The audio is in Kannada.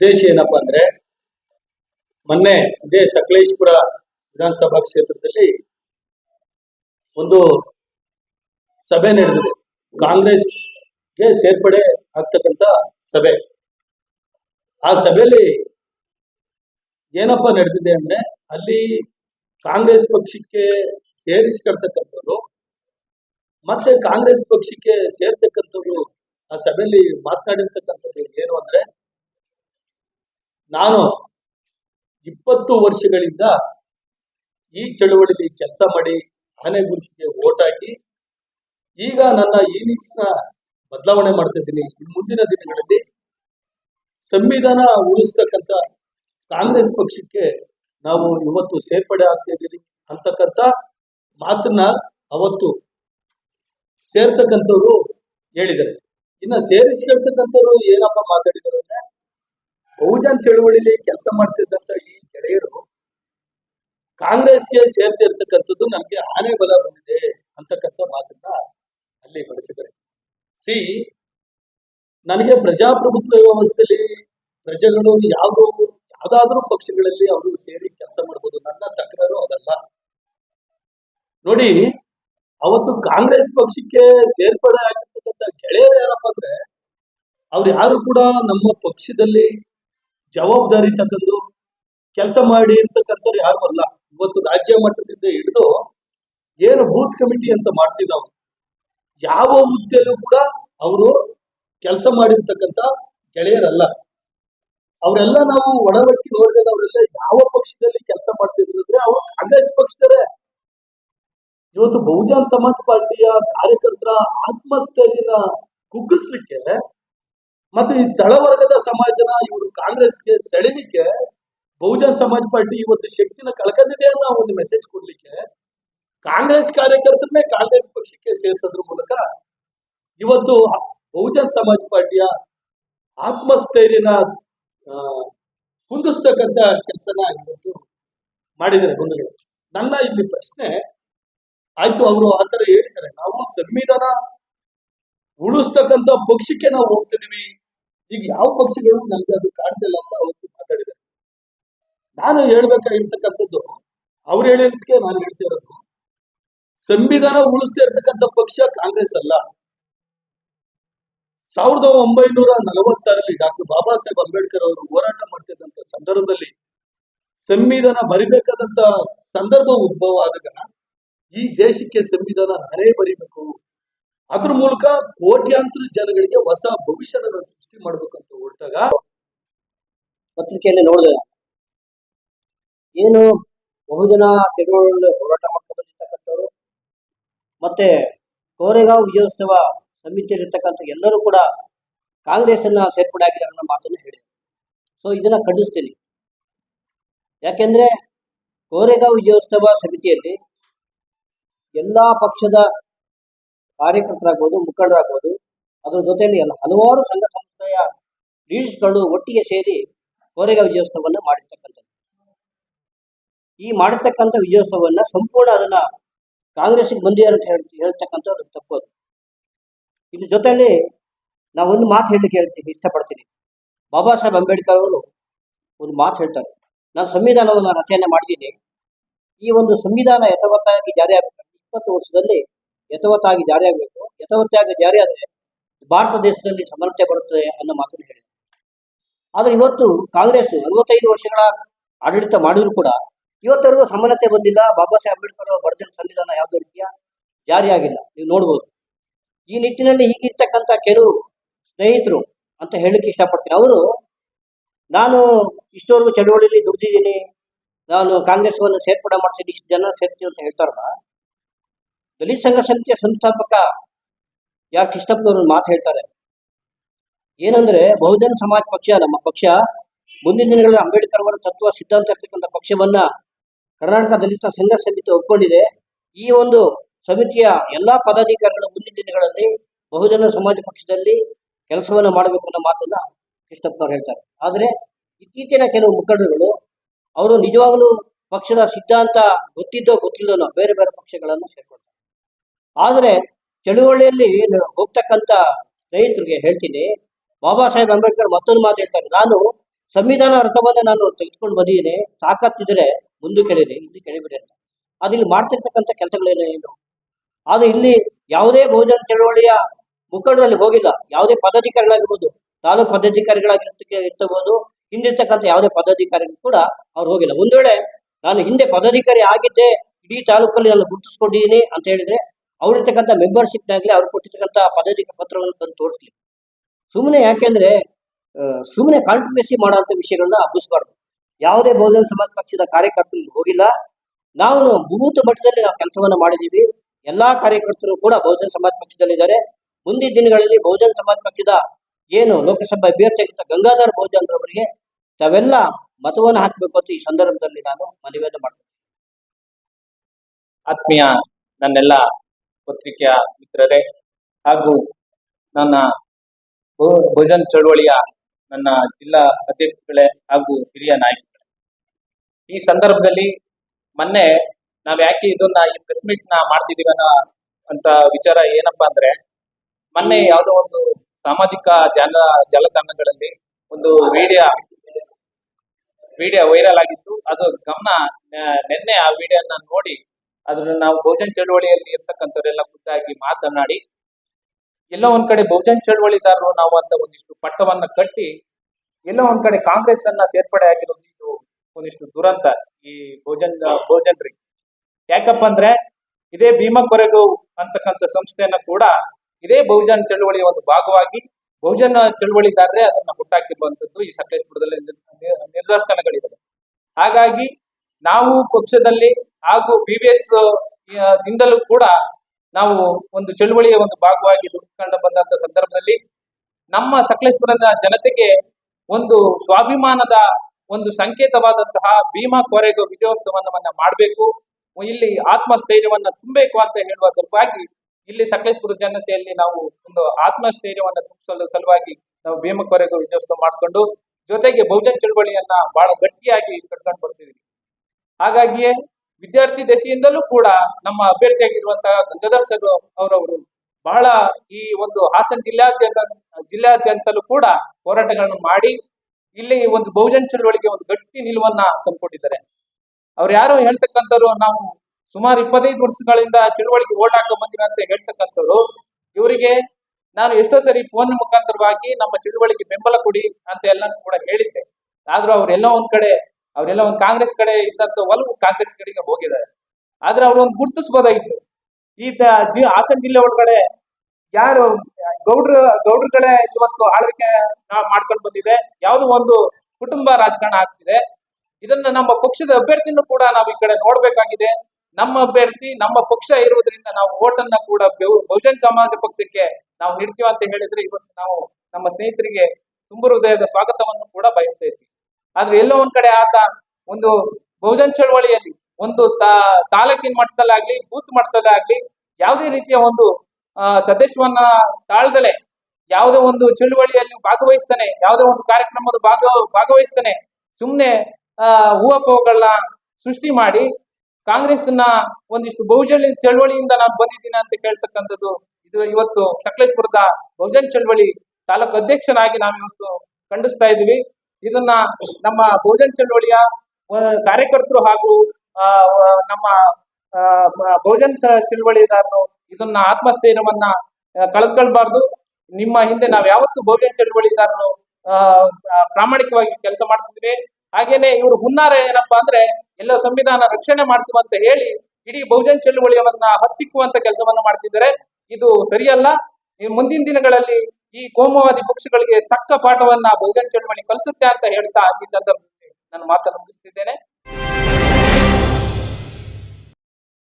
ಉದ್ದೇಶ ಏನಪ್ಪಾ ಅಂದ್ರೆ, ಮೊನ್ನೆ ಇದೇ ಸಕಲೇಶ್ಪುರ ವಿಧಾನಸಭಾ ಕ್ಷೇತ್ರದಲ್ಲಿ ಒಂದು ಸಭೆ ನಡೆದಿದೆ. ಕಾಂಗ್ರೆಸ್ಗೆ ಸೇರ್ಪಡೆ ಆಗ್ತಕ್ಕಂತ ಸಭೆ. ಆ ಸಭೆಯಲ್ಲಿ ಏನಪ್ಪ ನಡೆದಿದೆ ಅಂದ್ರೆ, ಅಲ್ಲಿ ಕಾಂಗ್ರೆಸ್ ಪಕ್ಷಕ್ಕೆ ಸೇರಿಸ್ಕೊಳ್ತಕ್ಕಂಥವ್ರು ಮತ್ತೆ ಕಾಂಗ್ರೆಸ್ ಪಕ್ಷಕ್ಕೆ ಸೇರ್ತಕ್ಕಂಥವ್ರು ಆ ಸಭೆಯಲ್ಲಿ ಅಂದ್ರೆ ನಾನು ಇಪ್ಪತ್ತು ವರ್ಷಗಳಿಂದ ಈ ಚಳುವಳಿಲಿ ಕೆಲಸ ಮಾಡಿ ಆನೆ ಗುರುತಿಗೆ ಓಟ್ ಹಾಕಿ ಈಗ ನನ್ನ ಈನಿಕ್ಸ್ನ ಬದಲಾವಣೆ ಮಾಡ್ತಾ ಇದ್ದೀನಿ. ಮುಂದಿನ ದಿನಗಳಲ್ಲಿ ಸಂವಿಧಾನ ಉಳಿಸ್ತಕ್ಕಂಥ ಕಾಂಗ್ರೆಸ್ ಪಕ್ಷಕ್ಕೆ ನಾವು ಇವತ್ತು ಸೇರ್ಪಡೆ ಆಗ್ತಾ ಇದ್ದೀನಿ ಅಂತಕ್ಕಂಥ ಮಾತನ್ನ ಅವತ್ತು ಸೇರ್ತಕ್ಕಂಥವ್ರು ಹೇಳಿದ್ದಾರೆ. ಇನ್ನ ಸೇರಿಸ್ಕೊಳ್ತಕ್ಕಂಥವ್ರು ಏನಪ್ಪ ಮಾತಾಡಿದ್ರು ಅಂದ್ರೆ ಬಹುಜನ್ ಚಳುವಳಿಲಿ ಕೆಲಸ ಮಾಡ್ತಿದ್ದಂತ ಈ ಗೆಳೆಯರು ಕಾಂಗ್ರೆಸ್ಗೆ ಸೇರ್ತಿರ್ತಕ್ಕಂಥದ್ದು ನಮ್ಗೆ ಆನೆ ಬಲ ಬಂದಿದೆ ಅಂತಕ್ಕಂಥ ಮಾತನ್ನ ಅಲ್ಲಿ ಬಳಸಿದ್ದಾರೆ. ಸಿ, ನನಗೆ ಪ್ರಜಾಪ್ರಭುತ್ವ ವ್ಯವಸ್ಥೆಯಲ್ಲಿ ಪ್ರಜೆಗಳು ಯಾವುದೋ ಯಾವ್ದಾದ್ರೂ ಪಕ್ಷಗಳಲ್ಲಿ ಅವರು ಸೇರಿ ಕೆಲಸ ಮಾಡ್ಬೋದು. ನನ್ನ ತಕರಾರು ಅದಲ್ಲ. ನೋಡಿ, ಅವತ್ತು ಕಾಂಗ್ರೆಸ್ ಪಕ್ಷಕ್ಕೆ ಸೇರ್ಪಡೆ ಆಗಿರ್ತಕ್ಕಂಥ ಗೆಳೆಯರು ಯಾರಪ್ಪ ಅಂದ್ರೆ, ಅವ್ರು ಯಾರು ಕೂಡ ನಮ್ಮ ಪಕ್ಷದಲ್ಲಿ ಜವಾಬ್ದಾರಿ ತಗೊಂಡು ಕೆಲಸ ಮಾಡಿ ಇರ್ತಕ್ಕಂಥವ್ರು ಯಾರು ಅಲ್ಲ. ಇವತ್ತು ರಾಜ್ಯ ಮಟ್ಟದಿಂದ ಹಿಡಿದು ಏನು ಬೂತ್ ಕಮಿಟಿ ಅಂತ ಮಾಡ್ತೀವಿ ನಾವು. ಯಾವ ಹುದ್ದೆಯಲ್ಲೂ ಕೂಡ ಅವರು ಕೆಲಸ ಮಾಡಿರ್ತಕ್ಕಂಥ ಗೆಳೆಯರಲ್ಲ. ಅವರೆಲ್ಲ ನಾವು ಒಡವಟ್ಟಿ ನೋಡಿದಾಗ ಅವರೆಲ್ಲ ಯಾವ ಪಕ್ಷದಲ್ಲಿ ಕೆಲಸ ಮಾಡ್ತಿದ್ರು ಅಂದ್ರೆ ಅವರು ಕಾಂಗ್ರೆಸ್ ಪಕ್ಷದಲ್ಲೇ ಇವತ್ತು ಬಹುಜನ್ ಸಮಾಜ್ ಪಾರ್ಟಿಯ ಕಾರ್ಯಕರ್ತರ ಆತ್ಮಸ್ಥೈರ್ಯನ ಕುಗ್ಗಿಸ್ಲಿಕ್ಕೆ ಮತ್ತು ಈ ತಳವರ್ಗದ ಸಮಾಜನ ಇವರು ಕಾಂಗ್ರೆಸ್ಗೆ ಸೆಳೆಲಿಕ್ಕೆ ಬಹುಜನ ಸಮಾಜ ಪಾರ್ಟಿ ಇವತ್ತು ಶಕ್ತಿನ ಕಳ್ಕೊಂಡಿದೆ ಅನ್ನೋ ಒಂದು ಮೆಸೇಜ್ ಕೊಡ್ಲಿಕ್ಕೆ ಕಾಂಗ್ರೆಸ್ ಕಾರ್ಯಕರ್ತರನ್ನೇ ಕಾಂಗ್ರೆಸ್ ಪಕ್ಷಕ್ಕೆ ಸೇರಿಸೋದ್ರ ಮೂಲಕ ಇವತ್ತು ಬಹುಜನ್ ಸಮಾಜ್ ಪಾರ್ಟಿಯ ಆತ್ಮಸ್ಥೈರ್ಯನ ಕುಂದಿಸ್ತಕ್ಕಂತ ಕೆಲಸನ ಇವತ್ತು ಮಾಡಿದ್ದಾರೆ ಬಂಧುಗಳು ನನ್ನ ಇಲ್ಲಿ ಪ್ರಶ್ನೆ, ಆಯ್ತು ಅವರು ಆ ಆತರ ಹೇಳಿದ್ದಾರೆ. ನಾವು ಸಂವಿಧಾನ ಉಳಿಸ್ತಕ್ಕಂಥ ಪಕ್ಷಕ್ಕೆ ನಾವು ಹೋಗ್ತಿದೀವಿ ಈಗ ಯಾವ ಪಕ್ಷಗಳು ನಮ್ಗೆ ಅದು ಕಾಣ್ತಿಲ್ಲ ಅಂತ ಅವತ್ತು ಮಾತಾಡಿದ್ದಾರೆ. ನಾನು ಹೇಳ್ಬೇಕಾಗಿರ್ತಕ್ಕಂಥದ್ದು, ಅವ್ರು ಹೇಳಿದ್ದಕ್ಕೆ ನಾನು ಹೇಳ್ತಾ ಇರೋದು, ಸಂವಿಧಾನ ಉಳಿಸ್ತಾ ಇರ್ತಕ್ಕಂಥ ಪಕ್ಷ ಕಾಂಗ್ರೆಸ್ ಅಲ್ಲ. ಸಾವಿರದ ಒಂಬೈನೂರ ನಲವತ್ತಾರಲ್ಲಿ ಡಾಕ್ಟರ್ ಬಾಬಾ ಸಾಹೇಬ್ ಅಂಬೇಡ್ಕರ್ ಅವರು ಹೋರಾಟ ಮಾಡ್ತಿದ್ದಂತ ಸಂದರ್ಭದಲ್ಲಿ ಸಂವಿಧಾನ ಬರಿಬೇಕಾದಂತ ಸಂದರ್ಭ ಉದ್ಭವ ಆದಾಗ ಈ ದೇಶಕ್ಕೆ ಸಂವಿಧಾನ ನಾನೇ ಬರಿಬೇಕು ಅದ್ರ ಮೂಲಕ ಕೋಟ್ಯಾಂತರ ಜನಗಳಿಗೆ ಹೊಸ ಭವಿಷ್ಯನ ಸೃಷ್ಟಿ ಮಾಡ್ಬೇಕಂತ ಹೊರಟಾಗ ಪತ್ರಿಕೆಯಲ್ಲಿ ನೋಡಿದೆ. ಏನು ಬಹುಜನ ಚಳುವಳಿ ಹೋರಾಟ ಬಂದಿರ್ತಕ್ಕಂಥವ್ರು ಮತ್ತೆ ಕೋರೆಗಾಂವ್ ವಿಜಯೋತ್ಸವ ಸಮಿತಿಯಲ್ಲಿರ್ತಕ್ಕಂಥ ಎಲ್ಲರೂ ಕೂಡ ಕಾಂಗ್ರೆಸ್ ಅನ್ನ ಸೇರ್ಪಡೆ ಆಗಿದ್ದಾರೆ ಅನ್ನೋ ಮಾತನ್ನು ಹೇಳಿದೆ ಸೊ ಇದನ್ನ ಖಂಡಿಸ್ತೀನಿ. ಯಾಕೆಂದ್ರೆ ಕೋರೆಗಾಂವ್ ವಿಜಯೋತ್ಸವ ಸಮಿತಿಯಲ್ಲಿ ಎಲ್ಲಾ ಪಕ್ಷದ ಕಾರ್ಯಕರ್ತರಾಗ್ಬೋದು, ಮುಖಂಡರಾಗ್ಬೋದು, ಅದರ ಜೊತೆಯಲ್ಲಿ ಎಲ್ಲ ಹಲವಾರು ಸಂಘ ಸಂಸ್ಥೆಯ ಲೀಡರ್ಸ್ಗಳು ಒಟ್ಟಿಗೆ ಸೇರಿ ಕೋರೆಗಾಂವ್ ವಿಜಯೋತ್ಸವವನ್ನು ಮಾಡಿರ್ತಕ್ಕಂಥದ್ದು. ಈ ಮಾಡಿರ್ತಕ್ಕಂಥ ವಿಜಯೋತ್ಸವವನ್ನು ಸಂಪೂರ್ಣ ಅದನ್ನ ಕಾಂಗ್ರೆಸ್ಗೆ ಬಂದಿದ್ದಾರೆ ಅಂತ ಹೇಳಿ ಹೇಳ್ತಕ್ಕಂಥದ್ದು ತಪ್ಪೋದು ಇದ್ರ ಜೊತೆಯಲ್ಲಿ ಒಂದು ಮಾತು ಹೇಳಿ ಹೇಳ್ತೀನಿ ಇಷ್ಟಪಡ್ತೀನಿ. ಬಾಬಾ ಸಾಹೇಬ್ ಅಂಬೇಡ್ಕರ್ ಅವರು ಒಂದು ಮಾತು ಹೇಳ್ತಾರೆ. ನಾನು ಸಂವಿಧಾನವನ್ನು ರಚನೆ ಮಾಡಿದ್ದೀನಿ. ಈ ಒಂದು ಸಂವಿಧಾನ ಯಥಾವತ್ತಾಗಿ ಜಾರಿ ಆಗಬೇಕು ಇಪ್ಪತ್ತು ವರ್ಷದಲ್ಲಿ ಯಥಾವತ್ತಾಗಿ ಜಾರಿ ಆಗಬೇಕು. ಯಥಾವತ್ತಾಗಿ ಜಾರಿ ಆದರೆ ಭಾರತ ದೇಶದಲ್ಲಿ ಸಮರ್ಥೆ ಬರುತ್ತದೆ ಅನ್ನೋ ಮಾತನ್ನು ಹೇಳಿದೆ ಆದರೆ ಇವತ್ತು ಕಾಂಗ್ರೆಸ್ ಅರವತ್ತೈದು ವರ್ಷಗಳ ಆಡಳಿತ ಮಾಡಿದ್ರು ಕೂಡ ಇವತ್ತರೆಗೂ ಸಮಾನತೆ ಬಂದಿಲ್ಲ. ಬಾಬಾ ಸಾಹೇಬ್ ಅಂಬೇಡ್ಕರ್ ಅವರು ಬರೆದಿರೋ ಸಂವಿಧಾನ ಯಾವುದೇ ರೀತಿಯ ಜಾರಿಯಾಗಿಲ್ಲ ನೀವು ನೋಡ್ಬೋದು. ಈ ನಿಟ್ಟಿನಲ್ಲಿ ಹೀಗಿರ್ತಕ್ಕಂಥ ಕೆಲವು ಸ್ನೇಹಿತರು ಅಂತ ಹೇಳಲಿಕ್ಕೆ ಇಷ್ಟಪಡ್ತೀನಿ. ಅವರು, ನಾನು ಇಷ್ಟೋರ್ಗು ಚಳುವಳಿಯಲ್ಲಿ ದುಡ್ದಿದ್ದೀನಿ. ನಾನು ಕಾಂಗ್ರೆಸ್ವನ್ನು ಸೇರ್ಪಡೆ ಮಾಡ್ತೀನಿ. ಇಷ್ಟು ಜನ ಸೇರ್ತೀನಿ ಅಂತ ಹೇಳ್ತಾರಲ್ಲ ದಲಿತ ಸಂಘ ಸಮಿತಿಯ ಸಂಸ್ಥಾಪಕ ಯಾ ಕೃಷ್ಣಪ್ಪನವರು ಮಾತು ಹೇಳ್ತಾರೆ. ಏನಂದ್ರೆ ಬಹುಜನ ಸಮಾಜ ಪಕ್ಷ, ನಮ್ಮ ಪಕ್ಷ ಮುಂದಿನ ದಿನಗಳಲ್ಲಿ ಅಂಬೇಡ್ಕರ್ ಅವರ ತತ್ವ ಸಿದ್ಧಾಂತ ಇರ್ತಕ್ಕಂಥ ಪಕ್ಷವನ್ನ ಕರ್ನಾಟಕ ದಲಿತ ಸಂಘ ಸಮಿತಿ ಒಪ್ಕೊಂಡಿದೆ. ಈ ಒಂದು ಸಮಿತಿಯ ಎಲ್ಲಾ ಪದಾಧಿಕಾರಿಗಳು ಮುಂದಿನ ದಿನಗಳಲ್ಲಿ ಬಹುಜನ ಸಮಾಜ ಪಕ್ಷದಲ್ಲಿ ಕೆಲಸವನ್ನ ಮಾಡಬೇಕು ಅನ್ನೋ ಮಾತನ್ನ ಕೃಷ್ಣಪ್ಪನವ್ರು ಹೇಳ್ತಾರೆ. ಆದರೆ ಇತ್ತೀಚಿನ ಕೆಲವು ಮುಖಂಡರುಗಳು ಅವರು ನಿಜವಾಗಲೂ ಪಕ್ಷದ ಸಿದ್ಧಾಂತ ಗೊತ್ತಿದ್ದೋ ಗೊತ್ತಿಲ್ಲದೋ ಬೇರೆ ಬೇರೆ ಪಕ್ಷಗಳನ್ನು ಸೇರ್ಕೊಳ್ತಾರೆ ಆದರೆ ಚಳುವಳಿಯಲ್ಲಿ ಹೋಗ್ತಕ್ಕಂತ ಹೋಗ್ತಕ್ಕಂಥ ಸ್ನೇಹಿತರಿಗೆ ಹೇಳ್ತೀನಿ. ಬಾಬಾ ಸಾಹೇಬ್ ಅಂಬೇಡ್ಕರ್ ಮತ್ತೊಂದು ಮಾತು ಹೇಳ್ತಾರೆ. ನಾನು ಸಂವಿಧಾನ ಅರ್ಥವನ್ನ ನಾನು ತೆಗೆದುಕೊಂಡು ಬಂದಿದ್ದೀನಿ. ಸಾಕತ್ತಿದ್ರೆ ಮುಂದೆ ಎಳೀರಿ ಇಲ್ಲಿ ಕೆಳಬಿಡಿ ಅಂತ. ಅದು ಇಲ್ಲಿ ಮಾಡ್ತಿರ್ತಕ್ಕಂಥ ಕೆಲಸಗಳೇನು ಏನು? ಆದ್ರೆ ಇಲ್ಲಿ ಯಾವುದೇ ಬಹುಜನ ಚಳವಳಿಯ ಮುಖಂಡರಲ್ಲಿ ಹೋಗಿಲ್ಲ. ಯಾವುದೇ ಪದಾಧಿಕಾರಿಗಳಾಗಿರ್ಬೋದು, ತಾಲೂಕು ಪದಾಧಿಕಾರಿಗಳಾಗಿರ್ತಕ್ಕೆ ಇರ್ತಬಹುದು ಹಿಂದಿರ್ತಕ್ಕಂಥ ಯಾವುದೇ ಪದಾಧಿಕಾರಿಗಳು ಕೂಡ ಅವ್ರು ಹೋಗಿಲ್ಲ. ಒಂದು ವೇಳೆ ನಾನು ಹಿಂದೆ ಪದಾಧಿಕಾರಿ ಆಗಿದ್ದೆ ಇಡೀ ತಾಲೂಕಲ್ಲಿ ನಾನು ಗುರುತಿಸ್ಕೊಂಡಿದ್ದೀನಿ ಅಂತ ಹೇಳಿದ್ರೆ ಅವ್ರಿರ್ತಕ್ಕಂಥ ಮೆಂಬರ್ಶಿಪ್ನಾಗಲಿ ಅವ್ರು ಕೊಟ್ಟಿರ್ತಕ್ಕಂಥ ಪದವಿ ಪತ್ರವನ್ನು ತಂದು ತೋರಿಸ್ಲಿ. ಸುಮ್ಮನೆ ಯಾಕೆಂದ್ರೆ ಸುಮ್ಮನೆ ಕಾಂಟ್ರವರ್ಸಿ ಮಾಡುವಂಥ ವಿಷಯಗಳನ್ನ ಹಬ್ಬಿಸಬಾರ್ದು. ಯಾವುದೇ ಬಹುಜನ ಸಮಾಜ ಪಕ್ಷದ ಕಾರ್ಯಕರ್ತರು ಹೋಗಿಲ್ಲ. ನಾವು ಭೂತ ಮಟ್ಟದಲ್ಲಿ ನಾವು ಕೆಲಸವನ್ನು ಮಾಡಿದ್ದೀವಿ ಎಲ್ಲಾ ಕಾರ್ಯಕರ್ತರು ಕೂಡ ಬಹುಜನ ಸಮಾಜ ಪಕ್ಷದಲ್ಲಿದ್ದಾರೆ. ಮುಂದಿನ ದಿನಗಳಲ್ಲಿ ಬಹುಜನ ಸಮಾಜ ಪಕ್ಷದ ಏನು ಲೋಕಸಭಾ ಅಭ್ಯರ್ಥಿಯಾಗಿದ್ದ ಗಂಗಾಧರ್ ಬಹುಜನ್ ಅವರಿಗೆ ತಾವೆಲ್ಲ ಮತವನ್ನು ಹಾಕಬೇಕು ಅಂತ ಈ ಸಂದರ್ಭದಲ್ಲಿ ನಾನು ಮನವಿಯನ್ನು ಮಾಡ್ತೇನೆ. ಆತ್ಮೀಯ ನನ್ನೆಲ್ಲ ಪತ್ರಿಕೆಯ ಮಿತ್ರರೇ, ಹಾಗೂ ನನ್ನ ಭೋಜನ್ ಚಳವಳಿಯ ನನ್ನ ಜಿಲ್ಲಾ ಅಧ್ಯಕ್ಷಗಳೇ ಹಾಗೂ ಹಿರಿಯ ನಾಯಕಗಳೇ ಈ ಸಂದರ್ಭದಲ್ಲಿ ಮೊನ್ನೆ ನಾವ್ ಯಾಕೆ ಇದನ್ನ ಈ ಪ್ರೆಸ್ ಮೀಟ್ನ ಮಾಡ್ತಿದೀವಿ ಅಂತ ವಿಚಾರ ಏನಪ್ಪಾ ಅಂದ್ರೆ, ಮೊನ್ನೆ ಯಾವುದೋ ಒಂದು ಸಾಮಾಜಿಕ ಜಾಲ, ಜಾಲತಾಣಗಳಲ್ಲಿ ಒಂದು ವಿಡಿಯೋ ವಿಡಿಯೋ ವೈರಲ್ ಆಗಿತ್ತು. ಅದು ಗಮನ ನಿನ್ನೆ ಆ ವಿಡಿಯೋನ ನೋಡಿ ಅದನ್ನ ನಾವು ಬಹುಜನ್ ಚಳುವಳಿಯಲ್ಲಿ ಇರ್ತಕ್ಕಂಥವರೆಲ್ಲ ಖುದ್ದಾಗಿ ಮಾತನಾಡಿ, ಎಲ್ಲೋ ಒಂದ್ ಕಡೆ ಬಹುಜನ್ ಚಳವಳಿದಾರರು ನಾವು ಅಂತ ಒಂದಿಷ್ಟು ಪಟ್ಟವನ್ನ ಕಟ್ಟಿ, ಎಲ್ಲೋ ಒಂದ್ ಕಡೆ ಕಾಂಗ್ರೆಸ್ ಅನ್ನ ಸೇರ್ಪಡೆ ಆಗಿರೋದು ಇದು ಒಂದಿಷ್ಟು ದುರಂತ ಈ ಬಹುಜನ್ ಬಹುಜನ್ರಿಗೆ ಯಾಕಪ್ಪ ಅಂದ್ರೆ ಇದೇ ಭೀಮಕೊರೆಗು ಅಂತಕ್ಕಂಥ ಸಂಸ್ಥೆಯನ್ನ ಕೂಡ ಇದೇ ಬಹುಜನ್ ಚಳುವಳಿಯ ಒಂದು ಭಾಗವಾಗಿ ಬಹುಜನ ಚಳವಳಿದಾರ್ರೆ ಅದನ್ನ ಹುಟ್ಟಾಕಿರುವಂತದ್ದು ಈ ಸಕಲೇಶ್ಪುರದಲ್ಲಿ ನಿರ್- ಹಾಗಾಗಿ ನಾವು ಪಕ್ಷದಲ್ಲಿ ಹಾಗೂ ಬಿ ಬಿ ಎಸ್ ದಿಂದಲೂ ಕೂಡ ನಾವು ಒಂದು ಚಳುವಳಿಯ ಒಂದು ಭಾಗವಾಗಿ ದುಡ್ಕೊಂಡು ಬಂದಂತ ಸಂದರ್ಭದಲ್ಲಿ ನಮ್ಮ ಸಕಲೇಶ್ಪುರದ ಜನತೆಗೆ ಒಂದು ಸ್ವಾಭಿಮಾನದ ಒಂದು ಸಂಕೇತವಾದಂತಹ ಭೀಮಾ ಕೊರೆಗೋ ವಿಜಯೋತ್ಸವವನ್ನ ಮಾಡಬೇಕು. ಇಲ್ಲಿ ಆತ್ಮಸ್ಥೈರ್ಯವನ್ನ ತುಂಬಬೇಕು ಅಂತ ಹೇಳುವ ಸಲುವಾಗಿ ಇಲ್ಲಿ ಸಕಲೇಶ್ಪುರ ಜನತೆಯಲ್ಲಿ ನಾವು ಒಂದು ಆತ್ಮಸ್ಥೈರ್ಯವನ್ನ ತುಂಬಿಸಲು ಸಲುವಾಗಿ ನಾವು ಭೀಮ ಕೊರೆಗೋ ವಿಜಯೋತ್ಸವ ಮಾಡಿಕೊಂಡು ಜೊತೆಗೆ ಬಹುಜನ್ ಚಳುವಳಿಯನ್ನ ಬಹಳ ಗಟ್ಟಿಯಾಗಿ ಕಟ್ಕೊಂಡು ಬರ್ತೀವಿ ಹಾಗಾಗಿಯೇ ವಿದ್ಯಾರ್ಥಿ ದೆಸೆಯಿಂದಲೂ ಕೂಡ ನಮ್ಮ ಅಭ್ಯರ್ಥಿಯಾಗಿರುವಂತಹ ಗಂಗಾಧರ್ ಸರ್ ಅವರವರು ಬಹಳ ಈ ಒಂದು ಹಾಸನ ಜಿಲ್ಲಾದ್ಯಂತ, ಜಿಲ್ಲಾದ್ಯಂತಲೂ ಕೂಡ ಹೋರಾಟಗಳನ್ನು ಮಾಡಿ ಇಲ್ಲಿ ಒಂದು ಬಹುಜನ ಚಳವಳಿಗೆ ಒಂದು ಗಟ್ಟಿ ನಿಲುವನ್ನ ತಂದ್ಕೊಟ್ಟಿದ್ದಾರೆ. ಅವ್ರು ಯಾರು ಹೇಳ್ತಕ್ಕಂಥವ್ರು, ನಾವು ಸುಮಾರು ಇಪ್ಪತ್ತೈದು ವರ್ಷಗಳಿಂದ ಚಳುವಳಿಗೆ ಓಟ್ ಹಾಕೊಂಡ್ ಬಂದಿವಿ ಅಂತ ಹೇಳ್ತಕ್ಕಂಥವ್ರು, ಇವರಿಗೆ ನಾನು ಎಷ್ಟೋ ಸರಿ ಫೋನ್ ಮುಖಾಂತರವಾಗಿ ನಮ್ಮ ಚಳುವಳಿಗೆ ಬೆಂಬಲ ಕೊಡಿ ಅಂತ ಎಲ್ಲ ಕೂಡ ಹೇಳಿದ್ದೆ. ಆದ್ರೂ ಅವ್ರೆಲ್ಲೋ ಒಂದ್ ಕಡೆ ಅವರೆಲ್ಲ ಒಂದು ಕಾಂಗ್ರೆಸ್ ಕಡೆ ಇದ್ದಂತ ಒಲವು ಕಾಂಗ್ರೆಸ್ ಕಡೆಗೆ ಹೋಗಿದ್ದಾರೆ ಆದ್ರೆ ಅವ್ರು ಒಂದು ಗುರುತಿಸಬಹುದಾಗಿತ್ತು ಈ ಜಿ ಹಾಸನ ಜಿಲ್ಲೆ ಒಳಗಡೆ ಯಾರು ಗೌಡ್ರ ಕಡೆ ಇವತ್ತು ಆಳ್ವಿಕೆ ಮಾಡ್ಕೊಂಡು ಬಂದಿದೆ. ಯಾವುದೋ ಒಂದು ಕುಟುಂಬ ರಾಜಕಾರಣ ಆಗ್ತಿದೆ. ಇದನ್ನ ನಮ್ಮ ಪಕ್ಷದ ಅಭ್ಯರ್ಥಿನೂ ಕೂಡ ನಾವು ಈ ಕಡೆ ನೋಡ್ಬೇಕಾಗಿದೆ. ನಮ್ಮ ಅಭ್ಯರ್ಥಿ, ನಮ್ಮ ಪಕ್ಷ ಇರುವುದರಿಂದ ನಾವು ಓಟನ್ನ ಕೂಡ ಬಹುಜನ್ ಸಮಾಜ ಪಕ್ಷಕ್ಕೆ ನಾವು ನೀಡ್ತೀವಿ ಅಂತ ಹೇಳಿದ್ರೆ ಇವತ್ತು ನಾವು ನಮ್ಮ ಸ್ನೇಹಿತರಿಗೆ ತುಂಬ ಹೃದಯದ ಸ್ವಾಗತವನ್ನು ಕೂಡ ಬಯಸ್ತಾ ಇದ್ವಿ. ಆದ್ರೆ ಎಲ್ಲೋ ಒಂದ್ ಕಡೆ ಆತ ಒಂದು ಬಹುಜನ್ ಚಳವಳಿಯಲ್ಲಿ, ಒಂದು ತಾ, ತಾಲೂಕಿನ ಮಟ್ಟದಲ್ಲಾಗ್ಲಿ, ಬೂತ್ ಮಟ್ಟದಲ್ಲಾಗ್ಲಿ ಯಾವುದೇ ರೀತಿಯ ಒಂದು ಸದಸ್ಯವನ್ನ ತಾಳ್ದಲೆ ಯಾವುದೋ ಒಂದು ಚಳುವಳಿಯಲ್ಲಿ ಭಾಗವಹಿಸ್ತಾನೆ, ಯಾವುದೋ ಒಂದು ಕಾರ್ಯಕ್ರಮದ ಭಾಗ, ಭಾಗವಹಿಸ್ತಾನೆ, ಸುಮ್ನೆ, ಆ ಹೂವಪೋಗಳನ್ನ ಸೃಷ್ಟಿ ಮಾಡಿ ಕಾಂಗ್ರೆಸ್ನ ಒಂದಿಷ್ಟು ಬಹುಜನ ಚಳವಳಿಯಿಂದ ನಾನು ಬಂದಿದ್ದೀನಿ ಅಂತ ಕೇಳ್ತಕ್ಕಂಥದ್ದು ಇದು ಇವತ್ತು ಸಕಲೇಶ್ಪುರದ ಬಹುಜನ್ ಚಳವಳಿ ತಾಲೂಕು ಅಧ್ಯಕ್ಷನಾಗಿ ನಾವು ಇವತ್ತು ಖಂಡಿಸ್ತಾ ಇದ್ದೀವಿ. ಇದನ್ನ ನಮ್ಮ ಬಹುಜನ್ ಚಳವಳಿಯ ಕಾರ್ಯಕರ್ತರು ಹಾಗೂ ನಮ್ಮ ಬಹುಜನ್ ಚಳವಳಿದಾರರು ಇದನ್ನ ಆತ್ಮಸ್ಥೈರ್ಯವನ್ನ ಕಳ್ಕೊಳ್ಬಾರ್ದು. ನಿಮ್ಮ ಹಿಂದೆ ನಾವು ಯಾವತ್ತು ಬಹುಜನ್ ಚಳವಳಿದಾರರು ಪ್ರಾಮಾಣಿಕವಾಗಿ ಕೆಲಸ ಮಾಡ್ತಿದ್ವಿ. ಹಾಗೇನೆ ಇವರು ಹುನ್ನಾರ ಏನಪ್ಪಾ ಅಂದ್ರೆ, ಎಲ್ಲೋ ಸಂವಿಧಾನ ರಕ್ಷಣೆ ಮಾಡ್ತೀವಿ ಅಂತ ಹೇಳಿ ಇಡೀ ಬಹುಜನ್ ಚಳವಳಿಯವನ್ನ ಹತ್ತಿಕ್ಕುವಂತ ಕೆಲಸವನ್ನ ಮಾಡ್ತಿದ್ದಾರೆ. ಇದು ಸರಿಯಲ್ಲ. ಮುಂದಿನ ದಿನಗಳಲ್ಲಿ ಈ ಕೋಮುವಾದಿ ಪಕ್ಷಗಳಿಗೆ ತಕ್ಕ ಪಾಠವನ್ನ ಬಹುಜನ ಚಳವಳಿ ಕಲಿಸುತ್ತೆ ಅಂತ ಹೇಳ್ತಾ ಈ ಸಂದರ್ಭದಲ್ಲಿ ನಾನು ಮಾತನ್ನು ಮುಗಿಸ್ತಿದ್ದೇನೆ.